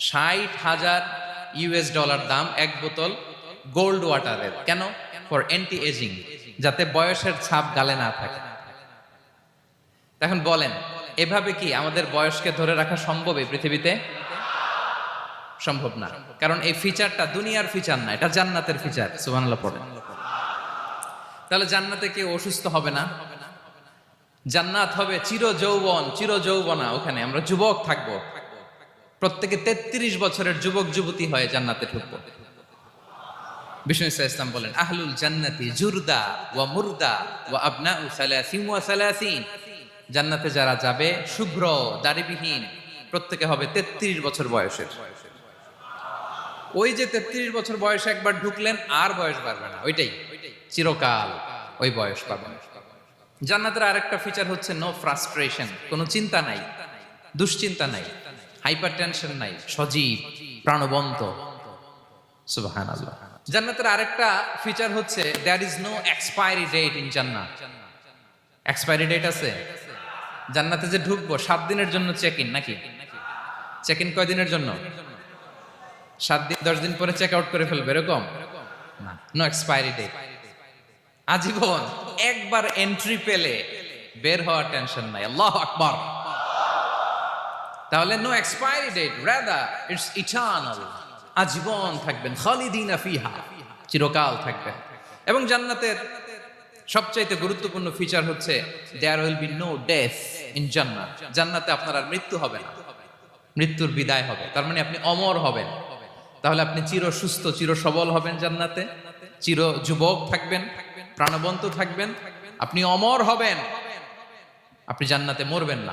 ষাট হাজার US dollar দাম এক বোতল গোল্ড ওয়াটারের। কেন? ফর অ্যান্টি এজিং যাতে বয়সের ছাপ গালে না থাকে। এখন বলেন, এভাবে কি আমাদের বয়সকে ধরে রাখা সম্ভব এই পৃথিবীতে? সম্ভব না। কারণ এই ফিচারটা দুনিয়ার ফিচার না, এটা জান্নাতের ফিচার সুবহানাল্লাহ পড়ে। তাহলে জান্নাতে কেউ অসুস্থ হবে না? জান্নাত হবে চির যৌবন চির যৌবনা ওখানে। আমরা যুবক থাকব। প্রত্যেকে তেত্রিশ বছরের যুবক, যুবতী হয়ে জান্নাতে ঢুকবো। বিষ্ণু ইসা ইসলাম বলেন, আহলুল জান্নাতি জুরদা ওয়া মুরদা ওয়া আবনা জান্নাতে যারা যাবে, শুভ্র, দাড়িবিহীন, প্রত্যেকে হবে তেত্রিশ বছর বয়সের। ওই যে তেত্রিশ বছর বয়সে একবার ঢুকলেন, আর বয়স বাড়বে না, ওইটাই। চিরকাল ওই বয়স পাবেন। জান্নাতের আরেকটা ফিচার হচ্ছে নো ফ্রাস্ট্রেশন কোনো চিন্তা নাই, দুশ্চিন্তা নাই। হাইপার টেনশন নাই, সজীব, প্রাণবন্ত। জান্নাতের আরেকটা ফিচার হচ্ছে there is no expiry date in Jannat. Expiry date আছে? জান্নাতে যে ঢুকবো, সাত দিনের জন্য চেক ইন নাকি? চেক ইন কয় দিনের জন্য? সাত দিন, দশ দিন পরে চেক আউট করে ফেলবে, এরকম? না নো এক্সপায়ারি ডেট আজীবন একবার এন্ট্রি পেলে বের হওয়ার টেনশন নাই। আল্লাহ আকবার। তাহলে no expiry date rather it's eternal আজীবন থাকবেন, খালিদিনা ফিহা, চিরকাল থাকবেন। এবং জান্নাতের সবচাইতে গুরুত্বপূর্ণ ফিচার হচ্ছে there will be no death in Jannat জান্নাতে আপনার আর মৃত্যু হবে না। মৃত্যুর বিদায় হবে, তার মানে আপনি অমর হবেন। তাহলে আপনি চির সুস্থ, চির সবল হবেন জান্নাতে। চির যুবক থাকবেন, প্রাণবন্ত থাকবেন। আপনি অমর হবেন। আপনি জান্নাতে মরবেন না।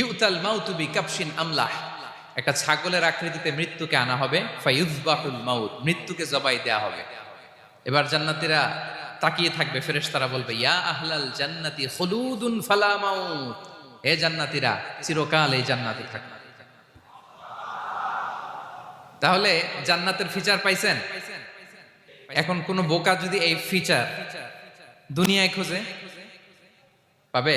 ইউতাল মাউতুবি কাপসিন আমলাহ। একটা ছাগলের আকৃতিতে মৃত্যুকে আনা হবে ফাইউজবাহুল মাউত, মৃত্যুকে জবাই দেয়া হবে। এবার জান্নাতীরা তাকিয়ে থাকবে, ফেরেশতারা বলবে, ইয়া আহলাল জান্নাতি খুলুদুন ফালা মাউত। হে জান্নাতীরা, চিরকাল এই জান্নাতে থাকবে তাহলে জান্নাতের ফিচার পাইছেন? এখন কোন বোকা যদি এই ফিচার দুনিয়ায় খোঁজে, পাবে?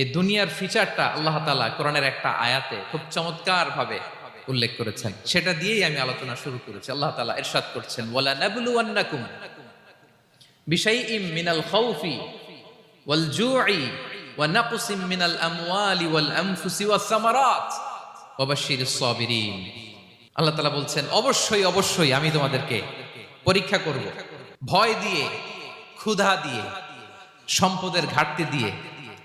এই দুনিয়ার ফিচারটা আল্লাহ তালা কোরআনের একটা আয়াতে খুব চমৎকার ভাবে উল্লেখ করেছেন। সেটা দিয়েই আমি আলোচনা শুরু করেছি। আল্লাহ তালা এরশাদ করছেন, ওয়ালা নাবলুয়ান্নাকুম বিশাইইম মিনাল খাউফি ওয়াল জুই ওয়া নাকসিম মিনাল আমওয়ালি ওয়াল আনফুসি ওয়াস সামারাত ওয়া বাশশিরিস সাবিরিন। আল্লাহ তাআলা বলছেন, অবশ্যই অবশ্যই আমি তোমাদেরকে পরীক্ষা করব। ভয় দিয়ে, ক্ষুধা দিয়ে, সম্পদের ঘাটতি দিয়ে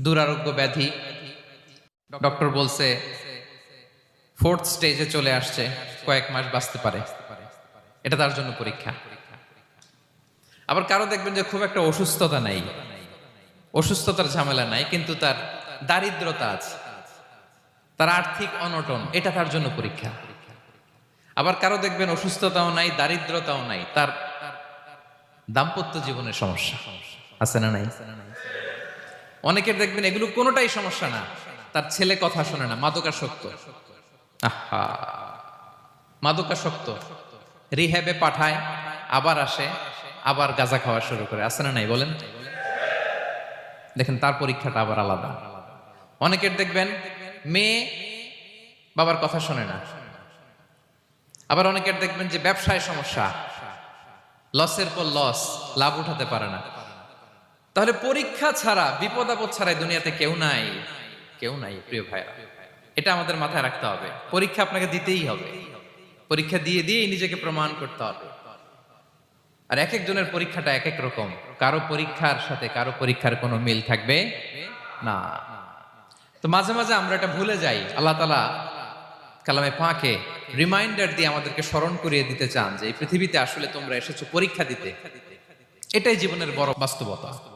দুরারোগ্য ব্যাধি। ডক্টর বলছে, ফোর্থ স্টেজে চলে আসছে, কয়েক মাস বাঁচতে পারে। এটা তার জন্য পরীক্ষা। আবার কারও দেখবেন যে খুব একটা অসুস্থতা নাই। অসুস্থতার ঝামেলা নাই, কিন্তু তার দারিদ্রতা আছে। তার আর্থিক অনটন, এটা তার জন্য পরীক্ষা। আবার কারও দেখবেন অসুস্থতাও নাই, দারিদ্রতাও নাই, তার দাম্পত্য জীবনের সমস্যা। আছে না নাই? অনেকের দেখবেন এগুলো কোনোটাই সমস্যা না। তার ছেলে কথা শোনে না, মাদকাসক্ত। আহা, মাদকাসক্ত। রিহ্যাবে পাঠায়, আবার আসে, আবার গাঁজা খাওয়া শুরু করে। আছে না নাই, বলেন? দেখেন, তার পরীক্ষাটা আবার আলাদা। অনেকের দেখবেন মেয়ে বাবার কথা শোনে না। আবার অনেকের দেখবেন যে ব্যবসায় সমস্যা। লসের পর লস, লাভ উঠাতে পারে না। তাহলে পরীক্ষা ছাড়া, বিপদ আপদ ছাড়া দুনিয়াতে কেউ নাই। কেউ নাই, প্রিয় ভাইরা এটা আমাদের মাথায় রাখতে হবে। পরীক্ষা আপনাকে দিতেই হবে। পরীক্ষা দিয়ে দিয়েই নিজেকে প্রমাণ করতে হবে। আর এক একজনের পরীক্ষাটা এক এক রকম। কারও পরীক্ষার সাথে কারও পরীক্ষার কোনো মিল থাকবে না। তো মাঝে মাঝে আমরা এটা ভুলে যাই। আল্লাহ তালা কালামে পাকে রিমাইন্ডার দিয়ে আমাদেরকে স্মরণ করিয়ে দিতে চান যে, এই পৃথিবীতে আসলে তোমরা এসেছ পরীক্ষা দিতে। এটাই জীবনের বড় বাস্তবতা।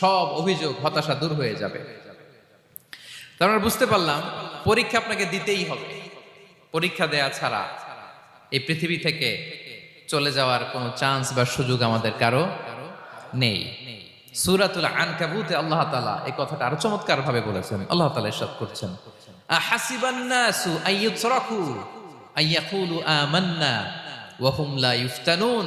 সব অভিযোগ, হতাশা দূর হয়ে যাবে। তার মানে বুঝতে পারলাম, পরীক্ষা আপনাকে দিতেই হবে। পরীক্ষা দেয়া ছাড়া এই পৃথিবী থেকে চলে যাওয়ার কোনো চান্স বা সুযোগ আমাদের কারও নেই। সুরাতুল আনকাবুতে আল্লাহ তাআলা এই কথাটা আরও চমৎকার ভাবে বলেছেন। আল্লাহ তাআলা ইরশাদ করছেন। আহাসিবান নাসু আইয়ুতরাকু আইয়াকুলু আমান্না ওয়া হুম লা ইফতানুন।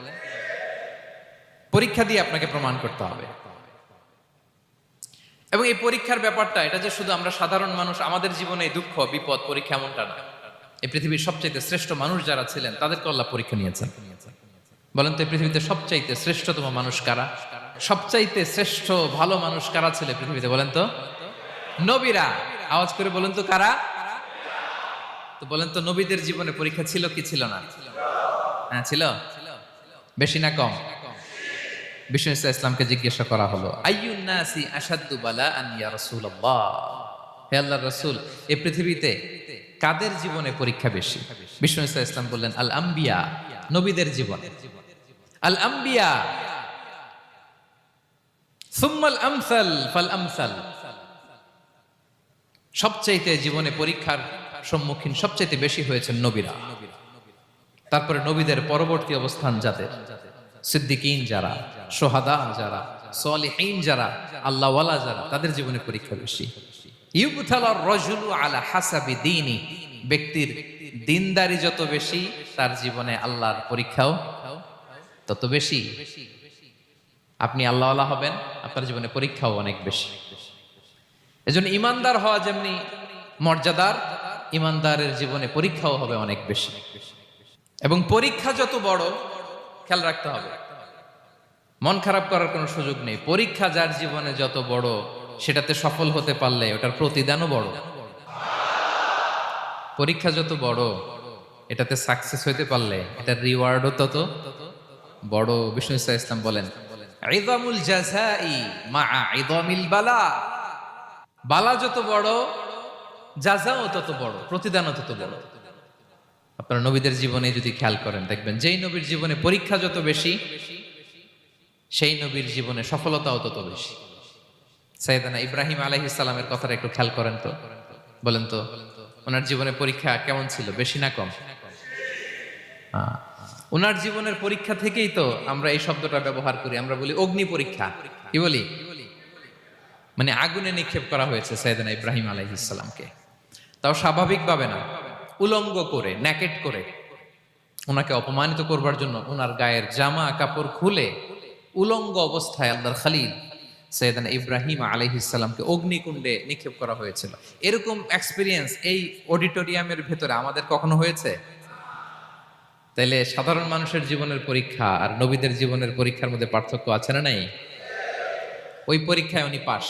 পরীক্ষা দিয়ে আপনাকে প্রমাণ করতে হবে। এবং এই পরীক্ষার ব্যাপারটা, এটা যে শুধু আমরা সাধারণ মানুষ, আমাদের জীবনে দুঃখ, বিপদ, পরীক্ষা এমনটা না। এই পৃথিবীর সবচাইতে শ্রেষ্ঠ মানুষ যারা ছিলেন, তাদেরকে আল্লাহ পরীক্ষা নিয়েছেন। বলেন তো, এই পৃথিবীতে সবচাইতে শ্রেষ্ঠতম মানুষ কারা? সবচাইতে শ্রেষ্ঠ, ভালো মানুষ কারা ছিল পৃথিবীতে, বলেন তো? নবীরা। আওয়াজ করে বলেন তো, কারা? তো বলেন তো, নবীদের জীবনে পরীক্ষা ছিল কি ছিল না? হ্যাঁ ছিল। বেশি না কম? বিষ্ণু ইসা ইসলামকে জিজ্ঞাসা করা হলো আসাদ্দু বালা আন ইয়া রাসূলুল্লাহ? হে আল্লাহর রাসূল পৃথিবীতে কাদের জীবনে পরীক্ষা বেশি? বিষ্ণু ইসা ইসলাম বললেন, আল আম্বিয়া, নবীদের জীবনে। আল আম্বিয়া, সুম্মাল আমসাল ফাল আমসাল। সবচাইতে জীবনে পরীক্ষার সম্মুখীন সবচাইতে বেশি হয়েছেন নবীরা। তারপরে নবীদের পরবর্তী অবস্থান যাদের? সিদ্দিকিন যারা, সোহাদা যারা, সলিহীন যারা, আল্লাহওয়ালা যারা, তাদের জীবনে পরীক্ষা বেশি। তার জীবনে তত বেশি। আপনি আল্লাহওয়ালা হবেন, আপনার জীবনে পরীক্ষাও অনেক বেশি। এজন্য ইমানদার হওয়া যেমনি মর্যাদার, ইমানদারের জীবনে পরীক্ষাও হবে অনেক বেশি। এবং পরীক্ষা যত বড় খেয়াল রাখতে হবে। মন খারাপ করার কোনো সুযোগ নেই। পরীক্ষা যার জীবনে যত বড়, সেটাতে সফল হতে পারলে ওটার প্রতিদানও বড়। পরীক্ষা যত বড়, এটাতে সাকসেস হইতে পারলে এটার রিওয়ার্ডও তত বড়। বিষ্ণু ইসা ইসলাম বলেন বালা। যত বড় যা জাজাও তত বড়, প্রতিদানও তত বড়। আপনারা নবীদের জীবনে যদি খেয়াল করেন, দেখবেন যেই নবীর জীবনে পরীক্ষা যত বেশি, সেই নবীর জীবনে সফলতাও তত বেশি। সাইদানা ইব্রাহিম আলাইহিস সালামের কথাটা একটু খেয়াল করেন তো। বলেন তো, ওনার জীবনে পরীক্ষা কেমন ছিল, বেশি না কম। ওনার জীবনের পরীক্ষা থেকেই তো আমরা এই শব্দটা ব্যবহার করি, আমরা বলি অগ্নি পরীক্ষা। কি বলি? মানে আগুনে নিক্ষেপ করা হয়েছে সৈয়দনা ইব্রাহিম আলাইহিসসালামকে তাও স্বাভাবিকভাবে না। উলঙ্গ করে ন্যাকেট করে। ওনাকে অপমানিত করবার জন্য ওনার গায়ের জামা, কাপড় খুলে উলঙ্গ অবস্থায় আল্লাহর খালিল সৈয়দানা ইব্রাহিম আলাইহিসসালামকে অগ্নিকুণ্ডে নিক্ষেপ করা হয়েছিল। এরকম এক্সপিরিয়েন্স এই অডিটোরিয়ামের ভেতরে আমাদের কখনো হয়েছে? তাইলে সাধারণ মানুষের জীবনের পরীক্ষা আর নবীদের জীবনের পরীক্ষার মধ্যে পার্থক্য আছে না নাই? ওই পরীক্ষায় উনি পাশ।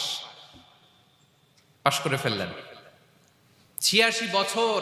পাশ করে ফেললেন। ছিয়াশি বছর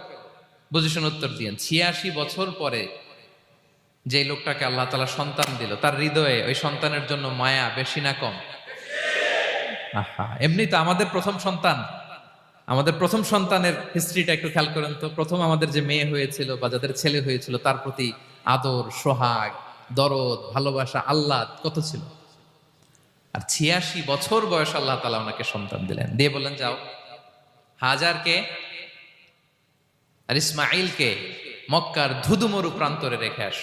বুঝেছেন উত্তর দিয়েন। ছিয়াশি বছর পরে যে লোকটাকে আল্লাহ তালা সন্তান দিল, তার হৃদয়ে ওই সন্তানের জন্য মায়া বেশি না কম? আহা, এমনি তো আমাদের প্রথম সন্তান। আমাদের প্রথম সন্তানের হিস্ট্রিটা একটু খেয়াল করেন তো। প্রথম আমাদের যে মেয়ে হয়েছিল বা যাদের ছেলে হয়েছিল, তার প্রতি আদর, সোহাগ, দরদ, ভালোবাসা আল্লাহ কত ছিল? আর ছিয়াশি বছর বয়স আল্লাহ তালা ওনাকে সন্তান দিলেন। দিয়ে বললেন, যাও। হাজারকে আর ইসমাইলকে মক্কার ধুধুমরু প্রান্তরে রেখে আস।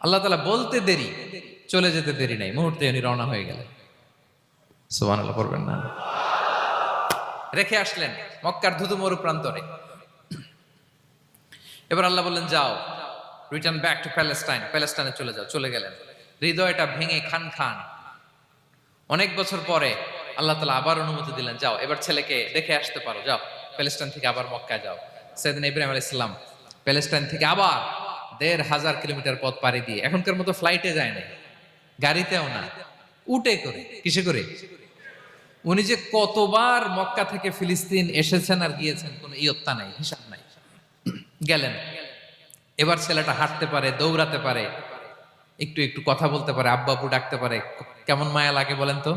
আল্লাহ তালা বলতে দেরি, চলে যেতে দেরি নাই। মুহূর্তে উনি রওনা হয়ে গেলেন। সুবান আল্লাহ করবেন না। রেখে আসলেন মক্কার ধুধুমরু প্রান্তরে। এবার আল্লাহ বললেন, যাও রিটার্ন ব্যাক টু প্যালেস্টাইন প্যালেস্টাইনে চলে যাও, চলে গেলেন। হৃদয়টা ভেঙে খান খান। অনেক বছর পরে আল্লাহ তালা আবার অনুমতি দিলেন, যাও, এবার ছেলেকে দেখে আসতে পারো, যাও প্যালেস্টাইন থেকে আবার মক্কায় যাও। সেদিন ইব্রাহিম আলাইহিস সালাম প্যালেস্টাইন থেকে আবার দেড় হাজার কিলোমিটার পথ পাড়ি দিয়ে, এখনকার মতো ফ্লাইটে যায় না গাড়িতেও না উটে করে, কিসে করে? উনি যে কতবার মক্কা থেকে ফিলিস্তিন এসেছেন আর গিয়েছেন, কোনো ইয়ত্তা নাই, হিসাব নাই। গেলেন। এবার ছেলেটা হাঁটতে পারে, দৌড়াতে পারে, একটু একটু কথা বলতে পারে, আব্বা আব্বু ডাকতে পারে, কেমন মায়া লাগে বলেন তো?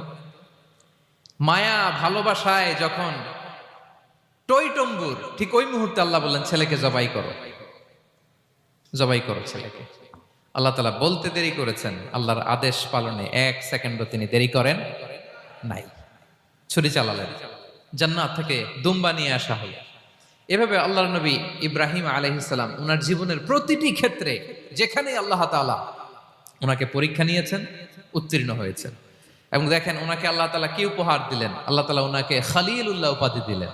মায়া ভালোবাসায় যখন টইটম্বুর, ঠিক ওই মুহূর্তে আল্লাহ বললেন, ছেলেকে জবাই করো। জবাই করো ছেলেকে। আল্লাহ তালা বলতে দেরি করেছেন। আল্লাহর আদেশ পালনে এক সেকেন্ডও তিনি দেরি করেন নাই। ছুরি চালালেন। জান্নাত থেকে দুম্বা নিয়ে আসা হলো। এভাবে আল্লাহর নবী ইব্রাহিম আলহিসাম ওনার জীবনের প্রতিটি ক্ষেত্রে যেখানে আল্লাহ তালা ওনাকে পরীক্ষা নিয়েছেন, উত্তীর্ণ হয়েছেন। এবং দেখেন ওনাকে আল্লাহ তালা কি উপহার দিলেন? আল্লাহ তালা ওনাকে খালিল উল্লাহ উপাধি দিলেন।